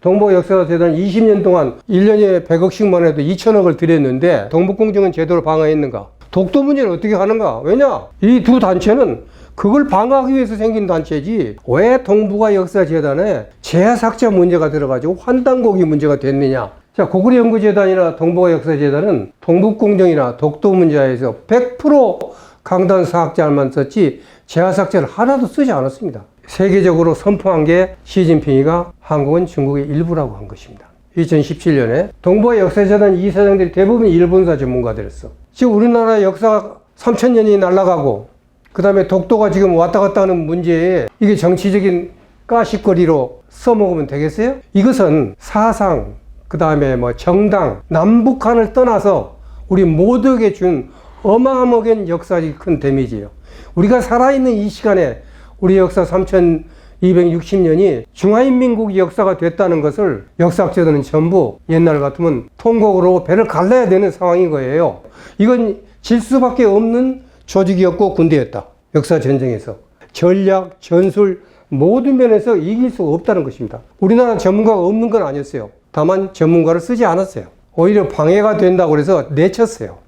동북 역사재단 20년 동안 1년에 100억씩만 해도 2천억을 들였는데 동북공정은 제대로 방어했는가? 독도 문제를 어떻게 하는가? 왜냐? 이 두 단체는 그걸 방어하기 위해서 생긴 단체지 왜 동북아 역사재단에 제사학자 문제가 들어가지고 환단고기 문제가 됐느냐? 자, 고구려 연구재단이나 동북아 역사재단은 동북공정이나 독도 문제에서 100% 강단 사학자만 썼지 제하사학자를 하나도 쓰지 않았습니다. 세계적으로 선포한 게 시진핑이가 한국은 중국의 일부라고 한 것입니다. 2017년에 동북아 역사재단 이사장들이 대부분 일본사 전문가들이었어. 지금 우리나라 역사 3천년이 날아가고 그 다음에 독도가 지금 왔다 갔다 하는 문제에 이게 정치적인 까식거리로 써먹으면 되겠어요? 이것은 사상, 그 다음에 뭐 정당, 남북한을 떠나서 우리 모두에게 준 어마어마한 역사적 큰 데미지예요. 우리가 살아있는 이 시간에 우리 역사 3260년이 중화인민국 역사가 됐다는 것을 역사학자들은 전부 옛날 같으면 통곡으로 배를 갈라야 되는 상황인 거예요. 이건 질 수밖에 없는 조직이었고 군대였다. 역사 전쟁에서. 전략, 전술 모든 면에서 이길 수가 없다는 것입니다. 우리나라 전문가가 없는 건 아니었어요. 다만 전문가를 쓰지 않았어요. 오히려 방해가 된다고 해서 내쳤어요.